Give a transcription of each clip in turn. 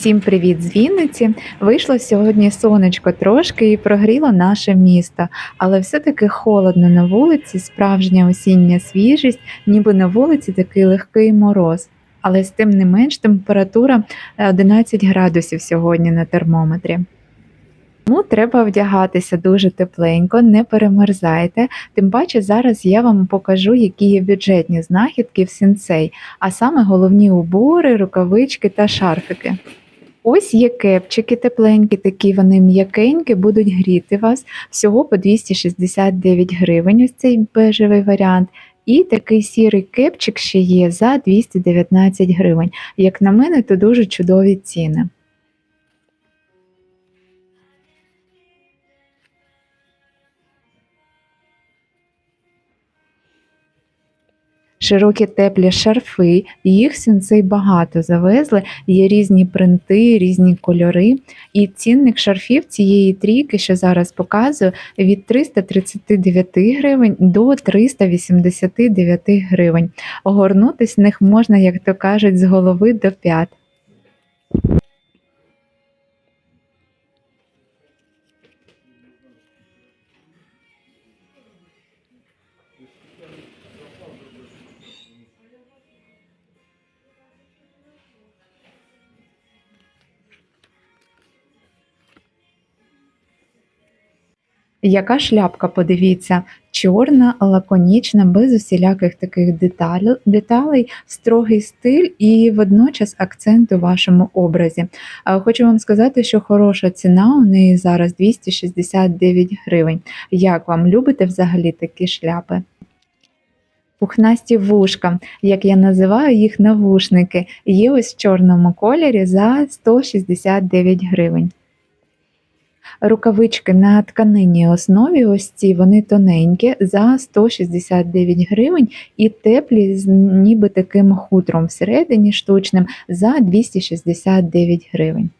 Всім привіт з Вінниці! Вийшло сьогодні сонечко трошки і прогріло наше місто, але все-таки холодно на вулиці, справжня осіння свіжість, ніби на вулиці такий легкий мороз. Але з тим не менш температура е, 11 градусів сьогодні на термометрі. Тому треба вдягатися дуже тепленько, не перемерзайте. Тим паче зараз я вам покажу, які є бюджетні знахідки в сінцей, а саме головні убори, рукавички та шарфики. Ось є кепчики тепленькі, такі вони м'якенькі, будуть гріти вас всього по 269 гривень. Ось цей бежевий варіант. І такий сірий кепчик ще є за 219 гривень. Як на мене, то дуже чудові ціни. Широкі теплі шарфи, їх сенсей багато завезли, є різні принти, різні кольори. І цінник шарфів цієї трійки, що зараз показую, від 339 гривень до 389 гривень. Огорнутись в них можна, як то кажуть, з голови до п'ят. Яка шляпка, подивіться, чорна, лаконічна, без усіляких таких деталей, строгий стиль і водночас акцент у вашому образі. Хочу вам сказати, що хороша ціна у неї зараз 269 гривень. Як вам любите взагалі такі шляпи? Пухнасті вушка, як я називаю їх навушники, є ось в чорному кольорі за 169 гривень. Рукавички на тканинній основі, ось ці вони тоненькі за 169 гривень і теплі з ніби таким хутром всередині штучним за 269 гривень.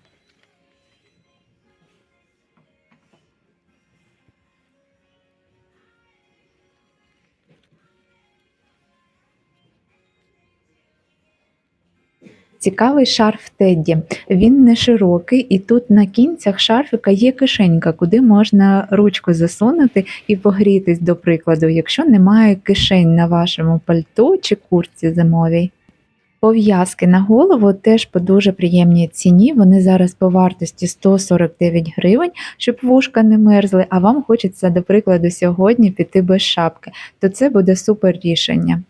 Цікавий шарф Тедді. Він не широкий, і тут на кінцях шарфика є кишенька, куди можна ручку засунути і погрітись, до прикладу, якщо немає кишень на вашому пальто чи куртці зимовій. Пов'язки на голову теж по дуже приємній ціні. Вони зараз по вартості 149 гривень, щоб вушка не мерзли, а вам хочеться, до прикладу, сьогодні піти без шапки, то це буде супер рішення.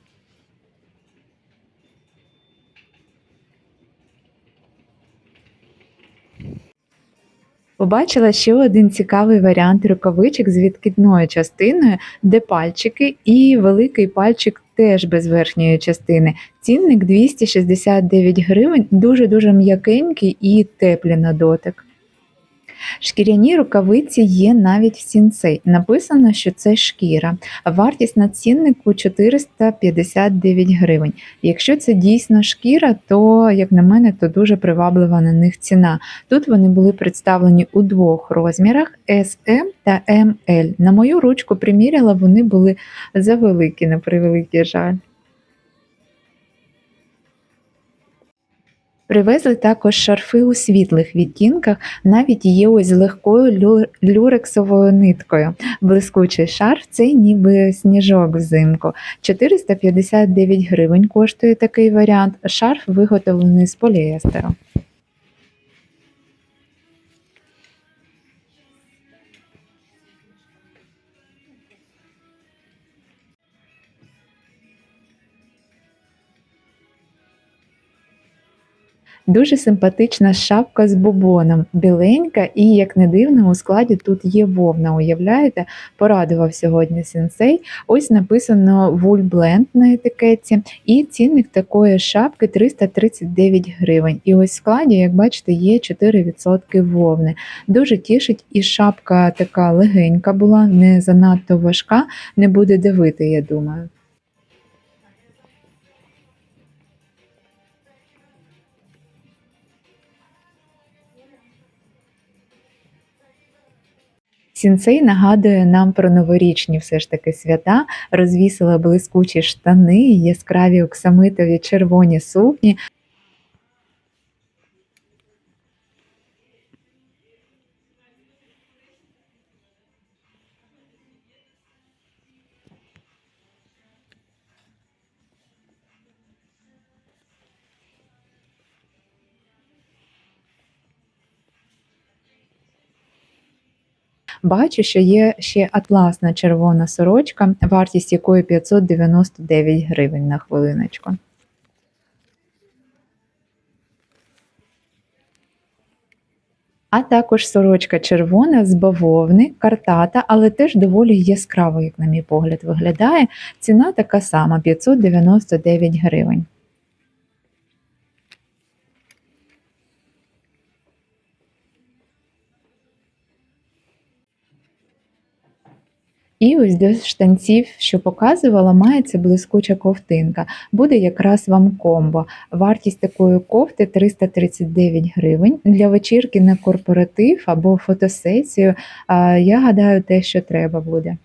Побачила ще один цікавий варіант рукавичок з відкидною частиною, де пальчики і великий пальчик теж без верхньої частини. Цінник 269 гривень, дуже-дуже м'якенький і теплі на дотик. Шкіряні рукавиці є навіть в сінцей. Написано, що це шкіра. Вартість на ціннику 459 гривень. Якщо це дійсно шкіра, то, як на мене, то дуже приваблива на них ціна. Тут вони були представлені у двох розмірах SM та ML. На мою ручку приміряла, вони були завеликі, на превеликий жаль. Привезли також шарфи у світлих відтінках, навіть є ось легкою люрексовою ниткою. Блискучий шарф це ніби сніжок взимку. 459 гривень коштує такий варіант. Шарф виготовлений з поліестеру. Дуже симпатична шапка з бубоном, біленька, і, як не дивно, у складі тут є вовна. Уявляєте, порадував сьогодні сенсей. Ось написано Blend на етикетці, і цінник такої шапки 339 гривень. І ось в складі, як бачите, є 4% вовни. Дуже тішить, і шапка така легенька була, не занадто важка, не буде давити, я думаю. Сінцей нагадує нам про новорічні все ж таки свята, розвісила блискучі штани, яскраві оксамитові червоні сукні. Бачу, що є ще атласна червона сорочка, вартість якої 599 гривень на хвилиночку. А також сорочка червона з бавовни, картата, але теж доволі яскраво, як на мій погляд, виглядає. Ціна така сама 599 гривень. І ось до штанців, що показувала, мається блискуча ковтинка. Буде якраз вам комбо. Вартість такої кофти 339 гривень. Для вечірки на корпоратив або фотосесію. Я гадаю, те, що треба буде.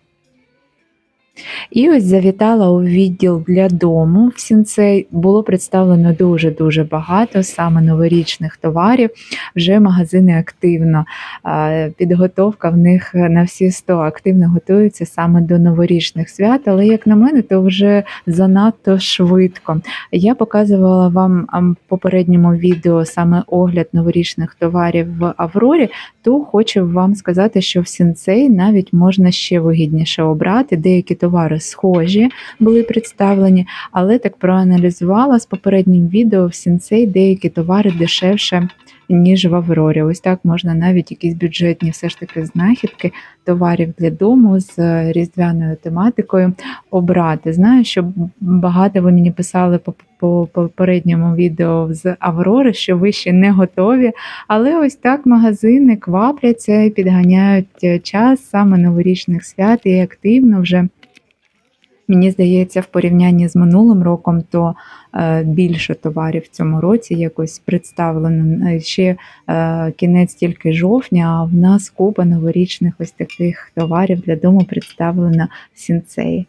І ось завітала у відділ для дому. В сінцей було представлено дуже-дуже багато саме новорічних товарів. Вже магазини активно, підготовка в них на всі 100 активно готуються саме до новорічних свят, але як на мене, то вже занадто швидко. Я показувала вам в попередньому відео саме огляд новорічних товарів в Аврорі, то хочу вам сказати, що в сінцей навіть можна ще вигідніше обрати. Деякі товари схожі були представлені, але так проаналізувала з попереднім відео в сінцей деякі товари дешевше. Ніж в Аврорі. Ось так можна навіть якісь бюджетні все ж таки знахідки товарів для дому з різдвяною тематикою обрати. Знаю, що багато ви мені писали по по попередньому відео з Аврори, що ви ще не готові. Але ось так магазини квапляться і підганяють е, час саме новорічних свят і активно вже. Мені здається, в порівнянні з минулим роком, то е, більше товарів в цьому році якось представлено. Е, Ще е, кінець тільки жовтня, а в нас купа новорічних ось таких товарів для дому представлена в сінцеї.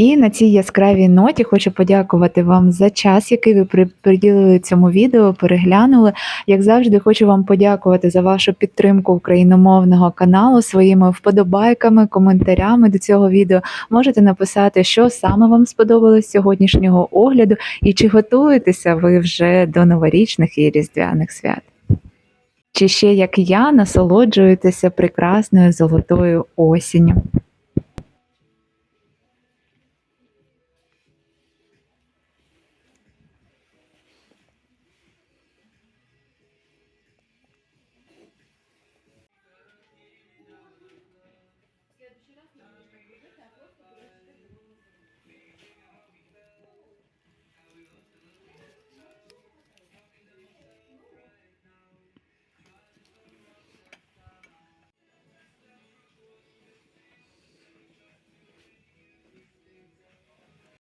І на цій яскравій ноті хочу подякувати вам за час, який ви приділили цьому відео, переглянули. Як завжди, хочу вам подякувати за вашу підтримку україномовного каналу своїми вподобайками, коментарями до цього відео. Можете написати, що саме вам сподобалось сьогоднішнього огляду, і чи готуєтеся ви вже до новорічних і різдвяних свят. Чи ще, як я, насолоджуєтеся прекрасною золотою осінню.